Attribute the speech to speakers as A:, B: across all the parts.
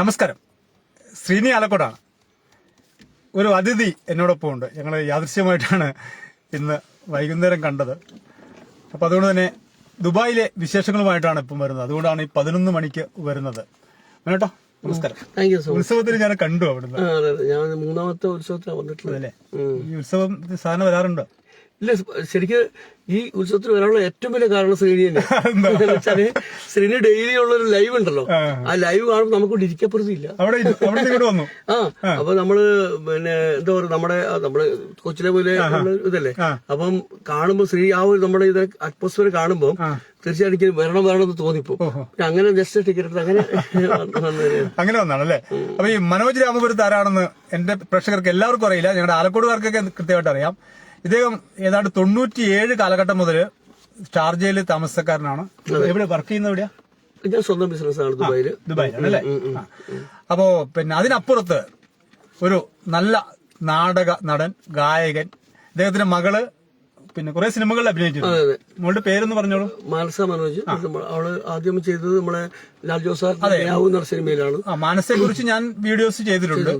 A: നമസ്കാരം. ശ്രീനി ആലക്കോടാണ് ഒരു അതിഥി എന്നോടൊപ്പം ഉണ്ട് ഞങ്ങൾ യാദൃശ്യമായിട്ടാണ് ഇന്ന് വൈകുന്നേരം കണ്ടത്. അപ്പൊ അതുകൊണ്ട് തന്നെ ദുബായിലെ വിശേഷങ്ങളുമായിട്ടാണ് ഇപ്പം വരുന്നത്. അതുകൊണ്ടാണ് ഈ പതിനൊന്ന് മണിക്ക് വരുന്നത്. കേട്ടോ നമസ്കാരം. ഉത്സവത്തിന് ഞാൻ കണ്ടു അവിടുന്ന്.
B: ഞാൻ മൂന്നാമത്തെ ഉത്സവത്തിലാണ് വന്നിട്ടുള്ളത്.
A: അല്ലേ? ഈ ഉത്സവം സാധനം വരാറുണ്ടോ?
B: ഇല്ല ശരിക്ക് ഈ ഉത്സവത്തിന് വരാനുള്ള ഏറ്റവും വലിയ കാരണം ശ്രീനി തന്നെ. വെച്ചാൽ ശ്രീനി ഡെയിലി ഉള്ള ഒരു ലൈവ് ഉണ്ടല്ലോ.
A: ആ.
B: ലൈവ് കാണുമ്പോൾ നമുക്ക് ഇരിക്കപ്പെടുത്തില്ല ആ അപ്പൊ നമ്മൾ പിന്നെ എന്താ പറയുക നമ്മുടെ നമ്മൾ കൊച്ചിലെ പോലെ ഇതല്ലേ. അപ്പം കാണുമ്പോ ശ്രീ ആ ഒരു നമ്മുടെ ഇത് അറ്റ്മോസ്ഫിയർ കാണുമ്പോൾ. തീർച്ചയായിട്ടും എനിക്ക് വരണം വരണം എന്ന് തോന്നിപ്പോ. അങ്ങനെ ജസ്റ്റ് ടിക്കറ്റ് അങ്ങനെ
A: അങ്ങനെ വന്നാണല്ലേ? അപ്പൊ ഈ മനോജ് രാമപുരത്ത് ആരാണെന്ന് എന്റെ പ്രേക്ഷകർക്ക് എല്ലാവർക്കും അറിയില്ല. ഞങ്ങളുടെ ആലക്കോട് ആലക്കോടുകാർക്കൊക്കെ കൃത്യമായിട്ട് അറിയാം. ഇദ്ദേഹം ഏതാണ്ട് തൊണ്ണൂറ്റിയേഴ് കാലഘട്ടം മുതൽ ഷാർജയിൽ താമസക്കാരനാണ്. എവിടെ? വർക്ക് ചെയ്യുന്നത് എവിടെയാ?
B: ഞാൻ സ്വന്തം ബിസിനസ് ആണ് ദുബായിൽ
A: ദുബായിലാണല്ലേ ആ. അപ്പോ പിന്നെ അതിനപ്പുറത്ത് ഒരു നല്ല നാടക നടൻ ഗായകൻ ഇദ്ദേഹത്തിന്റെ മകൾ പിന്നെ കുറെ സിനിമകളിൽ അഭിനയിച്ചിട്ടുണ്ട്. മോളുടെ പേരൊന്ന് പറഞ്ഞോളൂ.
B: മാനസ മനോജ്. അവൾ ആദ്യം ചെയ്തത് നമ്മളെ ലാൽ എന്ന സിനിമയിലാണ്.
A: മാനസയെ കുറിച്ച് ഞാൻ വീഡിയോസ് ചെയ്തിട്ടുണ്ട്.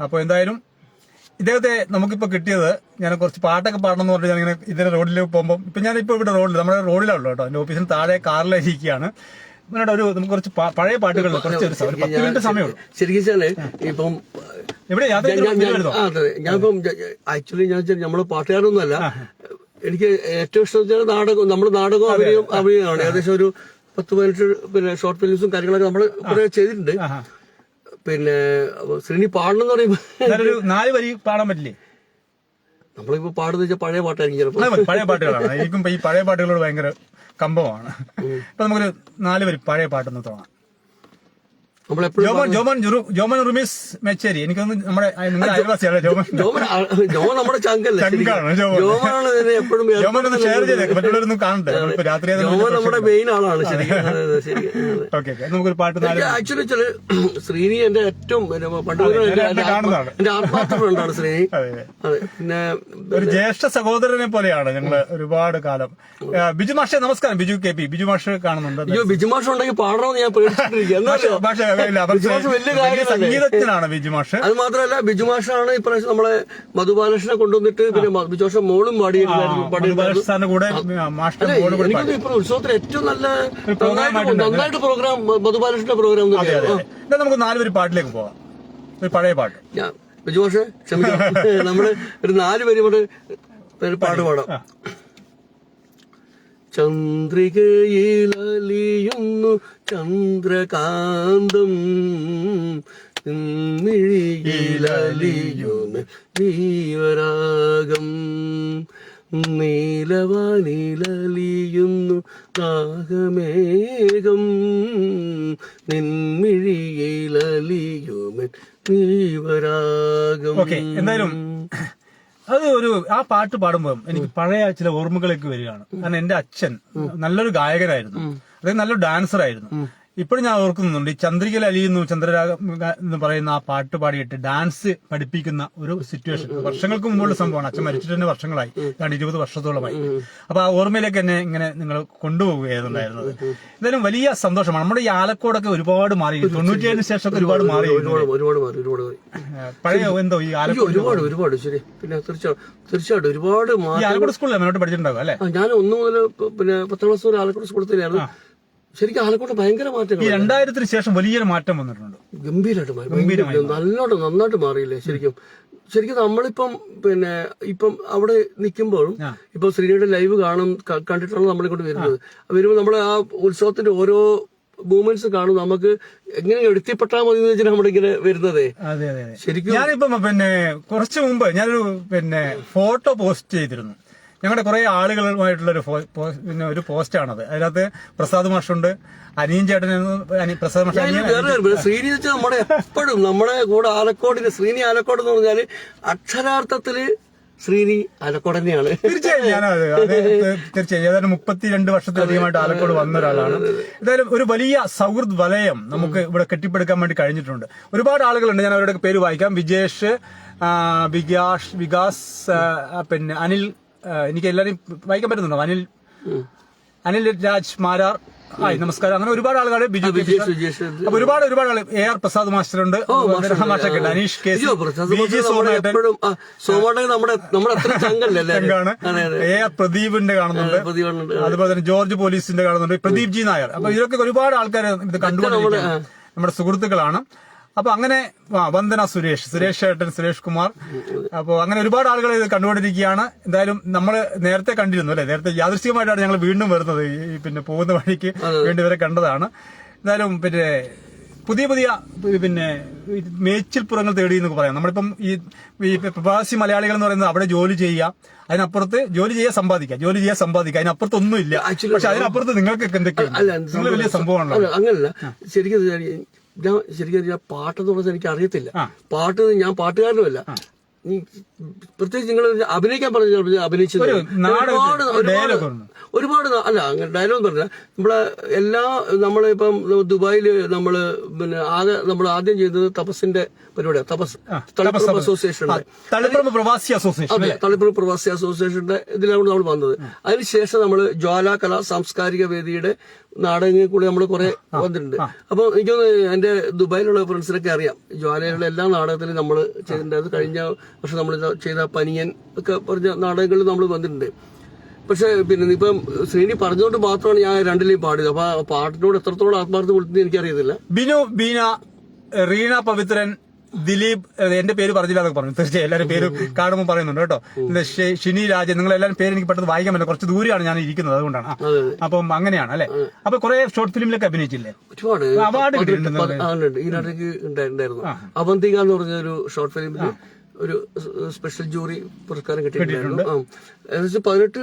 A: അപ്പൊ എന്തായാലും ഇദ്ദേഹത്തെ നമുക്കിപ്പോ കിട്ടിയത് ഞാൻ കുറച്ച് പാട്ടൊക്കെ പാടണം എന്ന് പറഞ്ഞിട്ട് ഞാൻ ഇങ്ങനെ ഇതിന്റെ റോഡിലേക്ക് പോകുമ്പോൾ ഇപ്പൊ ഞാനിപ്പോ ഇവിടെ റോഡിൽ നമ്മുടെ റോഡിലാണല്ലോ കേട്ടോ. എന്റെ ഓഫീസിന് താഴെ കാറിലിരിക്കുകയാണ്. ഇങ്ങനെ ഒരു നമുക്ക് കുറച്ച് പഴയ പാട്ടുകൾ കുറച്ച് ഒരു പത്ത് മിനിറ്റ് സമയമുള്ളൂ
B: ശരിക്കും ഇപ്പം ഞാൻ- ഞാൻ- ഞാൻ- അതെ. ഞാനിപ്പം ആക്ച്വലി ഞാൻ നമ്മൾ പാട്ടുകാരൊന്നുമല്ല. എനിക്ക് ഏറ്റവും ഇഷ്ടം നാടകം നമ്മുടെ നാടകവും അഭിനയം അഭിനയമാണ്. ഏകദേശം ഒരു പത്ത് പതിനെട്ട് പിന്നെ ഷോർട്ട് ഫിലിംസും കാര്യങ്ങളൊക്കെ നമ്മൾ ചെയ്തിട്ടുണ്ട്. പിന്നെ ശ്രീനി പാടണം എന്ന് പറയുമ്പോ
A: എന്നാലൊരു നാല് വരി പാടാൻ പറ്റില്ലേ?
B: നമ്മളിപ്പോ പാടുന്ന വെച്ചാൽ പഴയ പാട്ടായിരിക്കും ചിലപ്പോ.
A: പഴയ പാട്ടുകളാണ്. എനിക്കും ഈ പഴയ പാട്ടുകളോട് ഭയങ്കര കമ്പമാണ്. ഇപ്പൊ നമുക്കൊരു നാല് വരി പഴയ പാട്ടൊന്ന് തോന്നാം. ജോമൻ ജോമൻ ജോമൻ റുമീസ് മെച്ചേരി. എനിക്കൊന്ന് നമ്മുടെ നിങ്ങളുടെ അയൽവാസിയാണ് ജോമൻ.
B: ജോമൻ ആ, ജോമൻ നമ്മുടെ ചങ്കല്ലേ
A: ജോമൻ.
B: ജോമനാണ് എപ്പോഴും
A: ജോമൻ ഒന്ന് ഷെയർ ചെയ്തേക്ക്. മറ്റുള്ളവരൊന്നും കാണണ്ടേ. നമ്മളിപ്പോ രാത്രി
B: ജോമൻ നമ്മുടെ മെയിൻ ആളാണ് ശരിക്കും.
A: നമുക്കൊരു പാട്ട്
B: ആക്ച്വലി വെച്ചാൽ ശ്രീനി എന്റെ ഏറ്റവും പണ്ട് എന്റെ- ആത്മാർത്ഥ ഫ്രണ്ടാണ് ശ്രീനി.
A: അതെ,
B: പിന്നെ
A: ഒരു ജ്യേഷ്ഠ സഹോദരനെ പോലെയാണ് ഞങ്ങൾ ഒരുപാട് കാലം. ബിജു മാഷെ നമസ്കാരം. Biju K P. ബിജു മാഷ് കാണുന്നുണ്ട്.
B: ബിജു മാഷ് ഉണ്ടെങ്കിൽ പാടണമെന്ന് ഞാൻ പേടിച്ചിട്ടിരിക്കുക
A: പക്ഷേ
B: ബിജുമാഷ് വലിയ
A: വലിയ
B: കാര്യമല്ലേ?
A: സംഗീതജ്ഞനാണ് ബിജു മാഷ്
B: അത് മാത്രമല്ല ബിജുമാഷാണ് ഇപ്രാവശ്യം നമ്മളെ മധുബാലകൃഷ്ണനെ കൊണ്ടുവന്നിട്ട് പിന്നെ ബിജുമാഷ മോളും
A: പാടി കൂടെ
B: എനിക്കൊന്നും ഇപ്പൊ ഉത്സവത്തിൽ ഏറ്റവും നല്ല നന്നായിട്ട് പ്രോഗ്രാം മധുബാലകൃഷ്ണന്റെ പ്രോഗ്രാം
A: നമുക്ക് നാലുപേര് പാട്ടിലേക്ക് പോവാം. ഒരു പഴയ പാട്ട്.
B: ഞാൻ ബിജുമാഷ് നമ്മൾ ഒരു നാല് പേര് പാട്ട് പാടാം. ചന്ദ്രികയിലലിയുന്നു ചന്ദ്രകാന്തം. മിഴിയിലലിയുന്നു ജീവരാഗം നീലവാനിലലിയുന്നു നാഗമേഘം. നിൻമിഴിയിലലിയുമൻ
A: ജീവരാഗം എന്തായാലും അത് ഒരു ആ പാട്ട് പാടുമ്പോൾ എനിക്ക് പഴയ ചില ഓർമ്മകളൊക്കെ വരികയാണ്. കാരണം എന്റെ അച്ഛൻ നല്ലൊരു ഗായകനായിരുന്നു. അദ്ദേഹം നല്ലൊരു ഡാൻസർ ആയിരുന്നു ഇപ്പോഴും ഞാൻ ഓർക്കുന്നുണ്ട് ഈ ചന്ദ്രികൽ അലി എന്ന് ചന്ദ്രരാഗം എന്ന് പറയുന്ന ആ പാട്ട് പാടിയിട്ട് ഡാൻസ് പഠിപ്പിക്കുന്ന ഒരു സിറ്റുവേഷൻ വർഷങ്ങൾക്ക് മുമ്പുള്ള സംഭവമാണ്. അച്ഛൻ മരിച്ചിട്ട് തന്നെ വർഷങ്ങളായി. ഏതാണ്ട് ഇരുപത് വർഷത്തോളമായി. അപ്പൊ ആ ഓർമ്മയിലേക്ക് എന്നെ ഇങ്ങനെ നിങ്ങൾ കൊണ്ടുപോകുകയായിരുന്നു എന്തായാലും വലിയ സന്തോഷമാണ്. നമ്മുടെ ഈ ആലക്കോടൊക്കെ ഒരുപാട് മാറി. തൊണ്ണൂറ്റിയേഴിന് ശേഷമൊക്കെ ഒരുപാട് മാറി.
B: ഒരുപാട് മാറി ഒരുപാട്
A: പഴയ എന്തോ ഈ ആലക്കോട്
B: ഒരുപാട് ഒരുപാട് ശരി. പിന്നെ തീർച്ചയായിട്ടും തീർച്ചയായിട്ടും ഒരുപാട്
A: ആലക്കോട് സ്കൂളിൽ മുന്നോട്ട് പഠിച്ചിട്ടുണ്ടാവും അല്ലെ?
B: ഞാൻ ഒന്ന് മുതൽ പിന്നെ പത്താം ക്ലാസ് വരെ ആലക്കോട് സ്കൂളിൽ ശരിക്കും ആലക്കോട്ട് ഭയങ്കര
A: ഈ
B: മാറ്റങ്ങൾ
A: രണ്ടായിരത്തിന് ശേഷം വലിയൊരു മാറ്റം വന്നിട്ടുണ്ട്.
B: ഗംഭീരമായിട്ട് മാറി. നല്ലോണം നന്നായിട്ട് മാറിയില്ലേ ശരിക്കും. ശരിക്കും നമ്മളിപ്പം പിന്നെ ഇപ്പം അവിടെ നിൽക്കുമ്പോഴും. ഇപ്പൊ ശ്രീനിയുടെ ലൈവ് കാണും കണ്ടിട്ടാണ് നമ്മളെ കൊണ്ട് വരുന്നത്. വരുമ്പോൾ നമ്മൾ ആ ഉത്സവത്തിന്റെ ഓരോ മൂമെന്റ്സ് കാണും. നമുക്ക് എങ്ങനെ എടുത്തിപ്പെട്ടാൽ മതി എന്ന് വെച്ചാൽ നമ്മളിങ്ങനെ വരുന്നതേ.
A: അതെ അതെ അതെ.
B: ശരിക്കും
A: ഞാനിപ്പം പിന്നെ കുറച്ച് മുമ്പ് ഞാനൊരു പിന്നെ ഫോട്ടോ പോസ്റ്റ് ചെയ്തിരുന്നു. ഞങ്ങളുടെ കുറേ ആളുകളുമായിട്ടുള്ള ഒരു പിന്നെ ഒരു പോസ്റ്റാണത്. അതിനകത്ത് പ്രസാദ് മാഷുണ്ട് അനിയൻ ചേട്ടൻ പ്രസാദ് മാഷ്.
B: ശ്രീനി വെച്ചാൽ നമ്മുടെ എപ്പോഴും നമ്മുടെ കൂടെ ആലക്കോടിന് ശ്രീനി ആലക്കോട് എന്ന് പറഞ്ഞാൽ അക്ഷരാർത്ഥത്തിൽ ശ്രീനി ആലക്കോട് തന്നെയാണ്.
A: തീർച്ചയായും അത് തീർച്ചയായും ഏതായാലും മുപ്പത്തിരണ്ട് വർഷത്തിലധികമായിട്ട് ആലക്കോട് വന്ന ഒരാളാണ്. എന്തായാലും ഒരു വലിയ സൗഹൃദ് വലയം നമുക്ക് ഇവിടെ കെട്ടിപ്പടുക്കാൻ വേണ്ടി കഴിഞ്ഞിട്ടുണ്ട്. ഒരുപാട് ആളുകളുണ്ട് ഞാൻ അവരുടെ പേര് വായിക്കാം. വിജേഷ് വികാസ് വികാസ് പിന്നെ അനിൽ എനിക്ക് എല്ലാവരെയും വായിക്കാൻ പറ്റുന്നുണ്ടോ? അനിൽ അനിൽ രാജ് മാരാർ. ഹായ് നമസ്കാരം. അങ്ങനെ ഒരുപാട് ആളുകൾ ബിജു അപ്പൊ ഒരുപാട് ഒരുപാട് ആൾ എ ആർ പ്രസാദ് മാസ്റ്റർ ഉണ്ട് മാഷൊക്കെ ഉണ്ട്. അനീഷ് കെ
B: എപ്പോഴും നമ്മുടെ
A: എ ആർ പ്രദീപിന്റെ കാണുന്നുണ്ട്. അതുപോലെ തന്നെ ജോർജ് പോലീസിന്റെ കാണുന്നുണ്ട്. പ്രദീപ് ജി നായർ. അപ്പൊ ഇതൊക്കെ ഒരുപാട് ആൾക്കാർ ഇത് കണ്ടുകൊണ്ടിരിക്കുകയാണ്. നമ്മുടെ സുഹൃത്തുക്കളാണ്. അപ്പൊ അങ്ങനെ വന്ദന സുരേഷ് സുരേഷ് ഏട്ടൻ സുരേഷ് കുമാർ. അപ്പൊ അങ്ങനെ ഒരുപാട് ആളുകൾ ഇത് കണ്ടുകൊണ്ടിരിക്കുകയാണ്. എന്തായാലും നമ്മൾ നേരത്തെ കണ്ടിരുന്നു അല്ലെ? നേരത്തെ യാദൃശ്ചികമായിട്ടാണ് ഞങ്ങൾ വീണ്ടും വരുന്നത് ഈ പിന്നെ പോകുന്ന വഴിക്ക് വീണ്ടും വരെ കണ്ടതാണ്. എന്തായാലും പിന്നെ പുതിയ പുതിയ പിന്നെ മേച്ചിൽപ്പുറങ്ങൾ തേടി എന്നൊക്കെ പറയാം. നമ്മളിപ്പം ഈ ഈ പ്രവാസി മലയാളികൾ എന്ന് പറയുന്നത് അവിടെ ജോലി ചെയ്യുക അതിനപ്പുറത്ത് ജോലി ചെയ്യാൻ സമ്പാദിക്കുക ജോലി ചെയ്യാൻ സമ്പാദിക്കുക അതിനപ്പുറത്ത് ഒന്നുമില്ല.
B: ഇല്ല
A: പക്ഷെ അതിനപ്പുറത്ത് നിങ്ങൾക്ക് എന്തൊക്കെയാണ് നിങ്ങൾ വലിയ സംഭവമാണല്ലോ.
B: അങ്ങനല്ല. ശരിക്കും ഞാൻ- ശരിക്കും പാട്ടെന്ന് പറഞ്ഞാൽ എനിക്ക് അറിയത്തില്ല. പാട്ട് ഞാൻ പാട്ടുകാരനുമല്ല. പ്രത്യേകിച്ച് നിങ്ങൾ അഭിനയിക്കാൻ പറഞ്ഞു അഭിനയിച്ചത് ഒരുപാട്
A: ഒരു
B: ഒരുപാട് ഒരുപാട് അല്ല ഡയലോഗ് പറഞ്ഞ നമ്മളെ എല്ലാ നമ്മളിപ്പം ദുബായിൽ നമ്മൾ പിന്നെ ആകെ നമ്മൾ ആദ്യം ചെയ്തത് തപസിന്റെ പരിപാടിയാണ് തപസ് തളിപ്പുറം അസോസിയേഷൻ
A: തളിപ്പറമ്പ് പ്രവാസി അസോസിയേഷൻ
B: അതെ തളിപ്പുറം പ്രവാസി അസോസിയേഷന്റെ ഇതിലാണ് നമ്മൾ വന്നത്. അതിനുശേഷം നമ്മൾ ജ്വാല കലാ സാംസ്കാരിക വേദിയുടെ നാടകങ്ങളിൽ കൂടി നമ്മൾ കുറെ വന്നിട്ടുണ്ട്. അപ്പൊ എനിക്കൊന്ന് എന്റെ ദുബായിലുള്ള ഫ്രണ്ട്സിനൊക്കെ അറിയാം. ജ്വാലയിലുള്ള എല്ലാ നാടകത്തിലും നമ്മൾ ചെയ്തിട്ടുണ്ട്. അത് കഴിഞ്ഞ വർഷം നമ്മൾ ചെയ്ത പനിയൻ ഒക്കെ പറഞ്ഞ നാടകങ്ങളിൽ നമ്മൾ വന്നിട്ടുണ്ട്. പക്ഷെ പിന്നെ ഇപ്പം ശ്രീനി പറഞ്ഞുകൊണ്ട് മാത്രമാണ് ഞാൻ രണ്ടിലെയും പാടിയത്. അപ്പൊ ആ പാട്ടിനോട് എത്രത്തോളം ആത്മാർത്ഥം കൊടുത്തെന്ന് എനിക്കറിയത്തില്ല.
A: ബിനു ബീന റീന പവിത്രൻ ദിലീപ് എന്റെ പേര് പറഞ്ഞില്ല എന്നൊക്കെ പറഞ്ഞു. തീർച്ചയായും എല്ലാവരും പേര് കാണുമ്പോൾ പറയുന്നുണ്ട് കേട്ടോ. ഷിനി രാജ നിങ്ങൾ എല്ലാവരും പേര് എനിക്ക് പെട്ടെന്ന് വായിക്കാൻ പറ്റില്ല. കുറച്ച് ദൂരെയാണ് ഞാൻ ഇരിക്കുന്നത് അതുകൊണ്ടാണ്. അപ്പം അങ്ങനെയാണ് അല്ലെ? അപ്പൊ കുറെ ഷോർട്ട് ഫിലിമിലൊക്കെ അഭിനയിച്ചില്ലേ?
B: ഒരുപാട്.
A: അവാർഡ് കിട്ടിയിട്ടുണ്ട്
B: അവന്തിക എന്ന് പറഞ്ഞ ഒരു ഷോർട്ട് ഫിലിമിന് ഒരു സ്പെഷ്യൽ ജൂറി പുരസ്കാരം കിട്ടിയിട്ടുണ്ടായിരുന്നു ആ. ഏകദേശം പതിനെട്ട്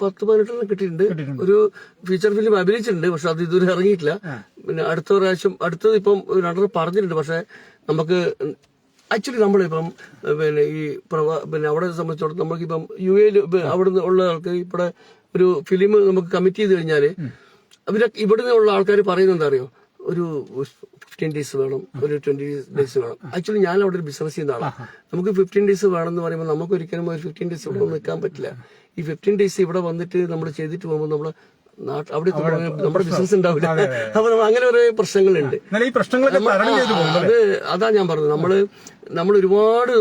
B: പത്ത് പതിനെട്ടെണ്ണം കിട്ടിയിട്ടുണ്ട്. ഒരു ഫീച്ചർ ഫിലിം അഭിനയിച്ചിട്ടുണ്ട് പക്ഷെ അത് ഇതുവരെ ഇറങ്ങിയിട്ടില്ല. പിന്നെ അടുത്ത പ്രാവശ്യം അടുത്തത് ഇപ്പം രണ്ടെണ്ണം പറഞ്ഞിട്ടുണ്ട് പക്ഷെ നമുക്ക് ആക്ച്വലി നമ്മളിപ്പം പിന്നെ ഈ പ്രവാ പിന്നെ അവിടെ സംബന്ധിച്ചിടത്തോളം നമുക്കിപ്പം യു എയിൽ അവിടെ നിന്ന് ഉള്ള ആൾക്ക് ഇവിടെ ഒരു ഫിലിം നമുക്ക് കമ്മിറ്റ് ചെയ്ത് കഴിഞ്ഞാൽ അവരൊക്കെ ഇവിടെ നിന്നുള്ള ആൾക്കാർ പറയുന്നത് എന്താ അറിയോ? ഒരു ഫിഫ്റ്റീൻ ഡേയ്സ് വേണം ഒരു ട്വന്റി ഡേയ്സ് വേണം. ആക്ച്വലി ഞാൻ അവിടെ ഒരു ബിസിനസ് ചെയ്യുന്ന ആളാണ് നമുക്ക് ഫിഫ്റ്റീൻ ഡേയ്സ് വേണമെന്ന് പറയുമ്പോൾ നമുക്ക് ഒരിക്കലും ഒരു ഫിഫ്റ്റീൻ ഡേയ്സ് ഇവിടെ നിൽക്കാൻ പറ്റില്ല. ഈ ഫിഫ്റ്റീൻ ഡേയ്സ് ഇവിടെ വന്നിട്ട് നമ്മൾ ചെയ്തിട്ട് പോകുമ്പോൾ നമ്മൾ അവിടെ നമ്മുടെ ബിസിനസ് ഉണ്ടാവില്ല. അപ്പൊ നമ്മൾ അങ്ങനെ കുറെ പ്രശ്നങ്ങളുണ്ട്. അത് അതാ ഞാൻ പറഞ്ഞത്. നമ്മൾ നമ്മൾ ഒരുപാട്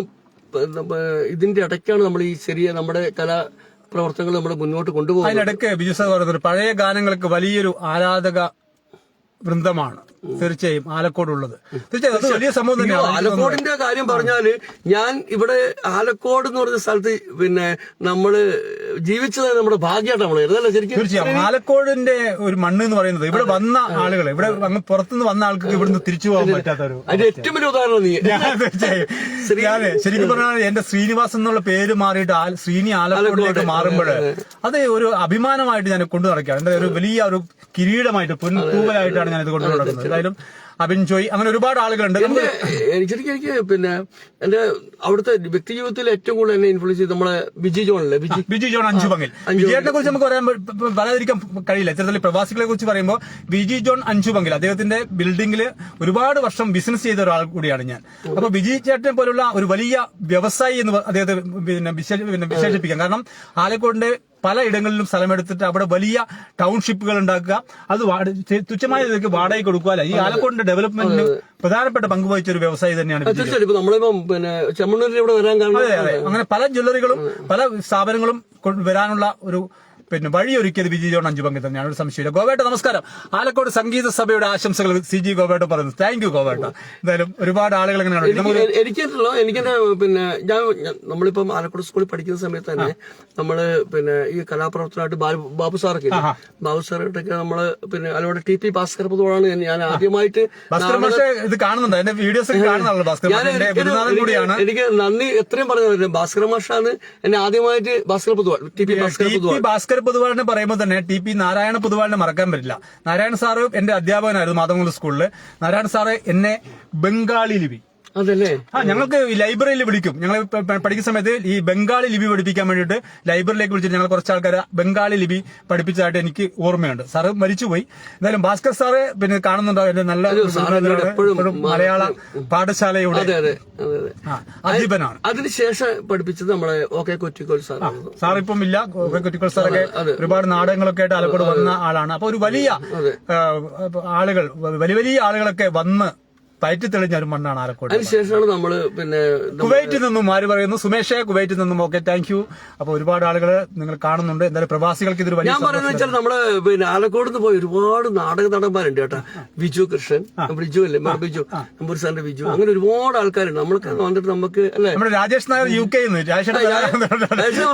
B: ഇതിന്റെ ഇടയ്ക്കാണ് നമ്മൾ ഈ ചെറിയ നമ്മുടെ കലാ പ്രവർത്തനങ്ങൾ നമ്മൾ മുന്നോട്ട് കൊണ്ടുപോകുന്നത്.
A: അതിനിടയ്ക്ക് ബിജു സാർ പറയുന്നത് പഴയ ഗാനങ്ങൾക്ക് വലിയൊരു ആരാധക വൃന്ദമാണ്. തീർച്ചയായും ആലക്കോടുള്ളത്. തീർച്ചയായും അത് വലിയ സംഭവം തന്നെയാണ്.
B: ആലക്കോടിന്റെ കാര്യം പറഞ്ഞാൽ ഞാൻ ഇവിടെ ആലക്കോട് എന്ന് പറഞ്ഞ സ്ഥലത്ത് പിന്നെ നമ്മൾ ജീവിച്ചത് നമ്മുടെ ഭാഗ്യമായിട്ട് നമ്മൾ അതല്ല ശരിക്കും
A: തീർച്ചയായും. ആലക്കോടിന്റെ ഒരു മണ്ണ് എന്ന് പറയുന്നത് ഇവിടെ വന്ന ആളുകൾ ഇവിടെ അങ്ങ് പുറത്തുനിന്ന് വന്ന ആൾക്ക് ഇവിടുന്ന് തിരിച്ചു പോകാൻ പറ്റാത്ത ഒരു
B: അതിന്റെ ഏറ്റവും വലിയ ഉദാഹരണം നീ.
A: തീർച്ചയായും. ശരിക്കും പറഞ്ഞാൽ എന്റെ ശ്രീനിവാസ് എന്നുള്ള പേര് മാറിയിട്ട് ശ്രീനി ആലക്കോടിലേക്ക് മാറുമ്പോൾ അത് ഒരു അഭിമാനമായിട്ട് ഞാൻ കൊണ്ടു നടക്കുകയാണ്. എന്റെ ഒരു വലിയ ഒരു കിരീടമായിട്ട് പൊൻതൂവലായിട്ടാണ് ഞാൻ ഇത് കൊണ്ടു നടക്കുന്നത്. എന്തായാലും അബിൻ ജോയ് അങ്ങനെ ഒരുപാട് ആളുകളുണ്ട്.
B: എനിക്ക് എനിക്ക് പിന്നെ എന്റെ അവിടുത്തെ വ്യക്തി ജീവിതത്തിൽ ഏറ്റവും കൂടുതൽ എന്നെ ഇൻഫ്ലുവൻസ് ചെയ്ത് നമ്മളെ ബിജി ജോൺ അല്ലേ ബിജി
A: ജോൺ അഞ്ചുപങ്ങിൽ. വിജയേട്ടനെ കുറിച്ച് നമുക്ക് പറയാൻ പറയാതിരിക്കാൻ കഴിയില്ല. ഇത്തരത്തിൽ പ്രവാസികളെ കുറിച്ച് പറയുമ്പോൾ ബിജി ജോൺ അഞ്ചു പങ്കിൽ അദ്ദേഹത്തിന്റെ ബിൽഡിംഗിൽ ഒരുപാട് വർഷം ബിസിനസ് ചെയ്ത ഒരാൾ കൂടിയാണ് ഞാൻ. അപ്പൊ ബിജി ചേട്ടനെ പോലുള്ള ഒരു വലിയ വ്യവസായി എന്ന് അദ്ദേഹത്തെ പിന്നെ വിശേഷിപ്പിക്കാം. കാരണം ആലക്കോടിന്റെ പല ഇടങ്ങളിലും സ്ഥലമെടുത്തിട്ട് അവിടെ വലിയ ടൗൺഷിപ്പുകൾ ഉണ്ടാക്കുക. അത് തുച്ഛമായ വാടകയ്ക്ക് കൊടുക്കുക. അല്ല? ഈ ആലക്കോടിന്റെ ഡെവലപ്മെന്റിന് പ്രധാനപ്പെട്ട പങ്ക് വഹിച്ച ഒരു വ്യവസായി തന്നെയാണ് വിജയ്
B: തീർച്ചയായിട്ടും. ഇപ്പൊ നമ്മളിപ്പം പിന്നെ ചെമ്മണ്ണൂരിൽ ഇവിടെ വരാൻ കാരണം
A: അതെ അതെ. അങ്ങനെ പല ജ്വല്ലറികളും പല സ്ഥാപനങ്ങളും വരാനുള്ള ഒരു പിന്നെ വഴിയൊരുക്കിയത് ബിജി ജോൺ അഞ്ചു പങ്കിൽ തന്നെയാണ്. ഒരു സംശയമില്ല ഗോവേട്ട നമസ്കാരം. ആലക്കോട് സംഗീത സഭയുടെ ആശംസകൾ സി ജി ഗോവേട്ട പറയുന്നു. താങ്ക് യു ഗോവേട്ട. എന്തായാലും ഒരുപാട് ആളുകൾ ഇങ്ങനെ കണ്ടു. നമുക്ക്
B: എനിക്ക് എനിക്കെന്റെ പിന്നെ ഞാൻ നമ്മളിപ്പം ആലക്കോട് സ്കൂളിൽ പഠിക്കുന്ന സമയത്ത് തന്നെ നമ്മൾ പിന്നെ ഈ കലാപ്രവർത്തനമായിട്ട് ബാബു- സാറൊക്കെ? ബാബു സാറായിട്ടൊക്കെ നമ്മൾ പിന്നെ അതിലൂടെ ടി പി ഭാസ്കർ പൊതുവാണ് ഞാൻ- ആദ്യമായിട്ട്
A: ഇത് കാണുന്നുണ്ട്. എന്റെ വീഡിയോസ് കാണുന്നുള്ളൂ ഭാസ്കർ. കൂടിയാണ്.
B: എനിക്ക് നന്ദി എത്രയും പറഞ്ഞു ഭാസ്കർ മാഷാണ് എന്നെ ആദ്യമായിട്ട് Bhaskar Poduval T P Bhaskar
A: Poduval P Bhaskar പൊതുവാളിനെ പറയുമ്പോൾ തന്നെ ടി പി നാരായണ പൊതുവാളിനെ മറക്കാൻ പറ്റില്ല. നാരായണ സാറ് എന്റെ അധ്യാപകനായിരുന്നു മാതമംഗലം സ്കൂളിൽ നാരായണ സാറ് എന്നെ ബംഗാളി ലിപി.
B: അതല്ലേ?
A: ആ ഞങ്ങൾക്ക് ലൈബ്രറിയിൽ വിളിക്കും. ഞങ്ങൾ പഠിക്കുന്ന സമയത്ത് ഈ ബംഗാളി ലിപി പഠിപ്പിക്കാൻ വേണ്ടിയിട്ട് ലൈബ്രറിയിലേക്ക് വിളിച്ചിട്ട് ഞങ്ങൾ കുറച്ച് ആൾക്കാർ ബംഗാളി ലിപി പഠിപ്പിച്ചതായിട്ട് എനിക്ക് ഓർമ്മയുണ്ട്. സാറ് മരിച്ചുപോയി. എന്നാലും ഭാസ്കർ സാറ് പിന്നെ കാണുന്നുണ്ടോ? എന്റെ നല്ല മലയാള പാഠശാലയുടെ അധിപനാണ്
B: അതിനുശേഷം പഠിപ്പിച്ചത് നമ്മളെ ഓക്കെ കൊറ്റിക്കോൽ സാറായിരുന്നു
A: സാർ ഇപ്പം ഇല്ല. കുറ്റിക്കോൾ സാറൊക്കെ. ഒരുപാട് നാടകങ്ങളൊക്കെ ആയിട്ട് ആലക്കോട് വന്ന ആളാണ്. അപ്പൊ ഒരു വലിയ ആളുകൾ വലിയ വലിയ ആളുകളൊക്കെ വന്ന് പയറ്റി തെളിഞ്ഞ ഒരു മണ്ണാണ് ആലക്കോട്.
B: അതിനുശേഷമാണ് നമ്മൾ പിന്നെ
A: കുവൈറ്റിൽ നിന്നും ആര് പറയുന്നു. സുമേഷേ കുവൈറ്റിൽ നിന്നും. ഓക്കെ താങ്ക് യു അപ്പൊ ഒരുപാട് ആളുകൾ നിങ്ങൾ കാണുന്നുണ്ട്. എന്തായാലും പ്രവാസികൾക്ക് ഇതൊരു വലിയ
B: ഞാൻ പറയുന്നത് വെച്ചാൽ നമ്മൾ പിന്നെ ആലക്കോട് നിന്ന് പോയി ഒരുപാട് നാടക നടന്മാരുണ്ട് കേട്ടാ. ബിജു കൃഷ്ണൻ ബിജു അല്ലേ? ബിജു നമ്പൂർ സാറിന്റെ ബിജു. അങ്ങനെ ഒരുപാട് ആൾക്കാരുണ്ട്. നമ്മൾക്ക് വന്നിട്ട് നമുക്ക് അല്ലേ?
A: നമ്മുടെ രാജേഷ് നായർ യു കെ രാജേഷ്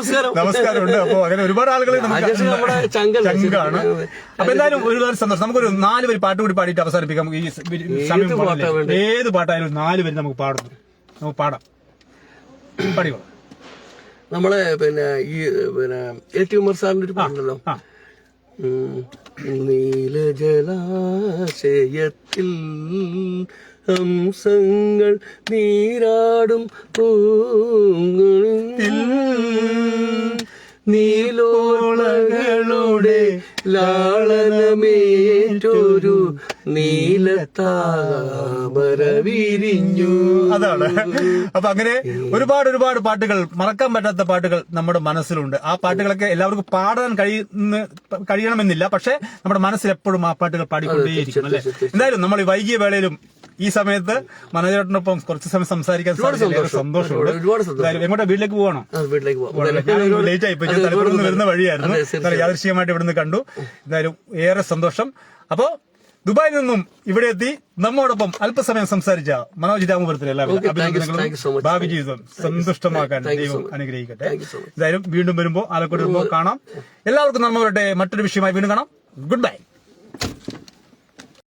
B: നമസ്കാരം.
A: ഉണ്ട് അപ്പൊ അങ്ങനെ ഒരുപാട് ആളുകൾ
B: രാജേഷ് നമ്മുടെ?
A: ചങ്കാണ്. അപ്പൊ എന്തായാലും ഒരുപാട് സന്തോഷം. നമുക്കൊരു നാല് പേര് പാട്ട് കൂടി പാടിയിട്ട് അവസാനിപ്പിക്കാം. ഈ സമയം
B: ഏത്
A: പോകണല്ലേ?
B: പാട്ടാ വേണ്ടേ?
A: ഏത് പാട്ടായാലും നാല് പേര് നമുക്ക് പാടുന്നു നമുക്ക് പാടാം പാടിക്കോളാം
B: നമ്മളെ പിന്നെ ഈ പിന്നെ എ ടി ഉമർ സാറിന്റെ ഒരു പാട്ടുണ്ടല്ലോ നീലജലാശയത്തിൽ ഹംസങ്ങൾ നീരാടും പൂങ്ങളിൽ നീലോളകളുടെ ലാളനമേറ്റൊരു നീലത്താമര വിരിഞ്ഞു
A: അതാണ്. അപ്പൊ അങ്ങനെ ഒരുപാട് ഒരുപാട് പാട്ടുകൾ മറക്കാൻ പറ്റാത്ത പാട്ടുകൾ നമ്മുടെ മനസ്സിലുണ്ട്. ആ പാട്ടുകളൊക്കെ എല്ലാവർക്കും പാടാൻ കഴിയുന്ന കഴിയണമെന്നില്ല. പക്ഷെ നമ്മുടെ മനസ്സിൽ എപ്പോഴും ആ പാട്ടുകൾ പാടിക്കൊണ്ടേയിരിക്കും അല്ലെ? എന്തായാലും നമ്മൾ ഈ വൈകിയ വേളയിലും ഈ സമയത്ത് മനോജേട്ടനൊപ്പം കുറച്ച് സമയം സംസാരിക്കാൻ സന്തോഷമുണ്ട്. എന്തായാലും എങ്ങോട്ടാ? വീട്ടിലേക്ക് പോകണം
B: വീട്ടിലേക്ക്
A: ലേറ്റ് ആയി പോയി വരുന്ന വഴിയായിരുന്നു. യാദൃശ്യമായിട്ട് ഇവിടുന്ന് കണ്ടു. എന്തായാലും ഏറെ സന്തോഷം. അപ്പോ ദുബായിൽ നിന്നും ഇവിടെ എത്തി നമ്മോടൊപ്പം അല്പസമയം സംസാരിച്ച മനോജ് രാമപുരത്തിൽ എല്ലാവരും അഭിനന്ദനങ്ങളും
B: much.
A: ഭാവി ജീവിതം സന്തുഷ്ടമാക്കാൻ ദൈവം അനുഗ്രഹിക്കട്ടെ. എന്തായാലും വീണ്ടും വരുമ്പോൾ ആലക്കോട് വരുമ്പോ കാണാം. എല്ലാവർക്കും നന്മ വരട്ടെ മറ്റൊരു വിഷയമായി വീണ്ടും കാണാം. Good bye